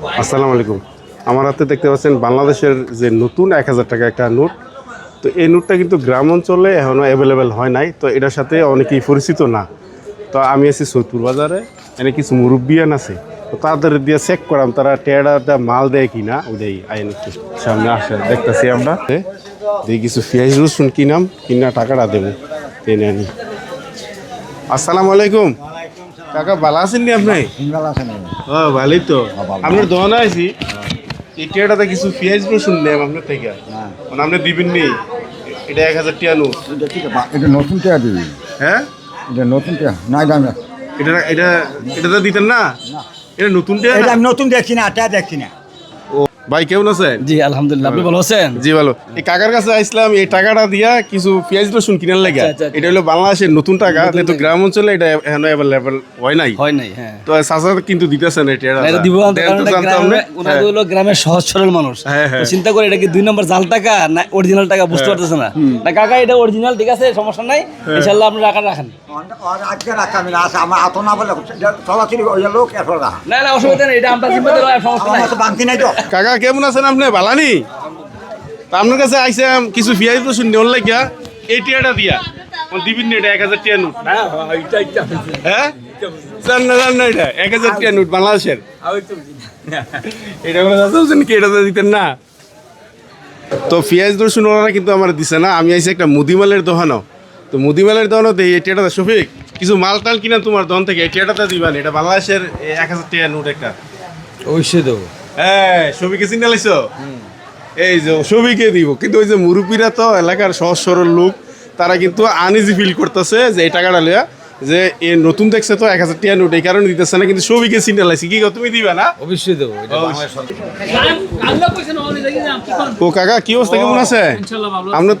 আসসালামু আলাইকুম। আমার হাতে দেখতে পাচ্ছেন বাংলাদেশের যে নতুন এক হাজার টাকা একটা নোট। তো এই নোটটা কিন্তু গ্রাম অঞ্চলে এখনও অ্যাভেলেবেল হয় নাই, তো এটার সাথে অনেকেই পরিচিত না। তো আমি আছি সৈতুর বাজারে, এনে কিছু মুরব্বিয়ান আছে। তো তাদের দিয়ে চেক করাম, তারা টেয়ারটা মাল দেয় কি না ওইটাই আইন সামনে আসে, দেখতেছি আমরা। দিয়ে কিছু পেঁয়াজ রসুন কিনাম, কিনা টাকাটা দেবো। টেনে আনি। আসসালামু আলাইকুম। কাকা ভালো আছেন নি আপনি? সিঙ্গাল আছে না ও ভালোই তো। ভালো। আপনার দোকানে আছি ইটিয়াটাতে কিছু পেঁয়াজ রসুন নেম আপনার থেকে। মানে আপনি দিবেন নি এটা এক হাজার টিয়া নোট। এটা নতুন টিয়া দিবি? হ্যাঁ? এটা নতুন টিয়া? নাই দাম না এটা এটা এটা তো দিতেন না? এটা নতুন টিয়া আমি নতুন দেখছি না টিয়া দেখছি না। ভাই কেমন আছেন? জি আলহামদুলিল্লাহ। আপনি ভালো আছেন? জি ভালো। এই কাকার কাছে আসলাম এই টাকাটা দিয়া কিছু পেঁয়াজ রসুন কিনার লাগে। আচ্ছা, আচ্ছা, এটা হলো বাংলাদেশের নতুন টাকা কিন্তু গ্রাম অঞ্চলে এটা এখন অ্যাভেলেবেল হয় নাই। হয় নাই হ্যাঁ। তো চাচা কিন্তু দিতেছেন এটা দিব এটা। গ্রামে- ওনারা হলো গ্রামের সহজ সরল মানুষ। হ্যাঁ, হ্যাঁ। তো চিন্তা করে এটা কি দুই নম্বর জাল টাকা না অরিজিনাল টাকা বুঝতে পারতেছে না? না কাকা এটা অরিজিনাল ঠিক আছে সমস্যা নাই। হ্যাঁ। ইনশাল্লাহ আপনি রাখা রাখেন। আজকে রাখা আমি আছে আমার আত না বলে চলাচলি ওই লোক এত না না অসুবিধা নেই এটা আমরা জিম্মাদার সমস্যা নাই। তো বাংতি নাই তো কাকা কেমন আছেন আপনি? ভালানি? তা আপনার কাছে আইসাম কিছু পেঁয়াজ রসুন নেওয়ার লাগিয়া। এই টিয়াটা দিয়া। দিবিন না এটা এক হাজার টিয়া নোট। হ্যাঁ জান না জান না এটা এক হাজার টিয়া নোট বাংলাদেশের। এটা কোনো কথা কি এটা তো দিতেন না? তো পেঁয়াজ রসুন ওনারা কিন্তু আমার দিছে না। আমি আইছি একটা মুদিমালের দোকানও তো মুদিমালের দোকানও দেই এই টিয়াটা শফিক কিছু মাল টাল কিনা তোমার দোকান থেকে এই টিয়াটাতে দিবান। এটা বাংলাদেশের এক হাজার টিয়া নোট একটা। অবশ্যই দেবো হ্যাঁ ছবিকে চিন্তা এই যে ছবিকে দিব। কিন্তু ওই যে মুরব্বীরা তো এলাকার সহজ সরল লোক তারা কিন্তু আনইজি ফিল করতেছে যে এই টাকাটা লিয়া যে এ নতুন দেখছে তো এক হাজার টিয়া নোট এই কারণে দিতেছে না কিন্তু ছবিকে চিন্তা লাইছি কি তুমি দিবা না? অবশ্যই দেবো ও কাকা কি অবস্থা কেমন আছে? আমরা তো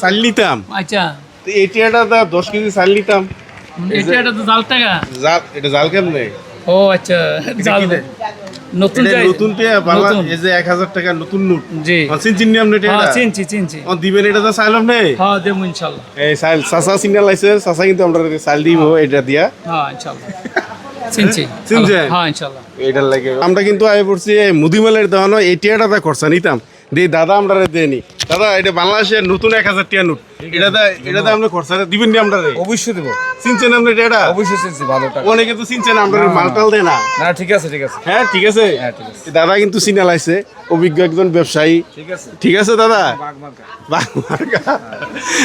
চাল নিতাম। আচ্ছা। তো এই টিয়াটা দা দশ কেজি চাল নিতাম। এটা জাল টাকা। জাল এটা জাল কেমনে? ও আচ্ছা জাল? নতুন এটা নতুন। এই যে এক হাজার টাকা নতুন নোট। জি। আপনি হ্যাঁ চিনছি চিনছি ও দিবেন এটা তো সাইল হ্যাঁ দেব ইনশাআল্লাহ এই সাইল সাসা সিগন্যাল আইছে সাসা কিন্তু আমরা সাইল দিব এটা দিয়া। হ্যাঁ ইনশাল্লাহ। চিনছি চিনছেন? হ্যাঁ ইনশাআল্লাহ এটার লাগে। আমরা কিন্তু আয় পড়ছি এই মুদিমালের দেওয়ানো এটিয়াটা টিয়াটা খরচা নিতাম। দিয়ে দাদা আমরা দেনি দাদা এটা বাংলাদেশের নতুন এক হাজার টিয়া নোট। এটাতে এটাতে আমরা খরচা দিবেন নি আমরা অবশ্যই দেবো। চিনছেন আপনি টিয়াটা অবশ্যই চিনছি ভালো টাকা। অনেকে তো চিনছেন আমরা মালটাল দেয় না। না ঠিক আছে ঠিক আছে। হ্যাঁ ঠিক আছে। দাদা কিন্তু সিনাল আইছে অভিজ্ঞ একজন ব্যবসায়ী। ঠিক আছে। ঠিক আছে দাদা?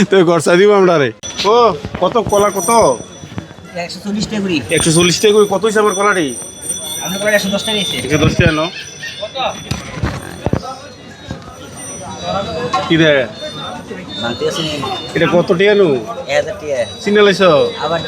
তো খরচা দিব আমরা রে। ও কত কলা কত? একশো চল্লিশ টাকা করি। একশো চল্লিশ টাকা করে। কত হয়েছে আমার কলাটি? আপনি একশো দশ টাকা একশো দশ টাকা নো? কি দে এটা কত টিয়া নু? এক হাজার টাকা সিনাল আবার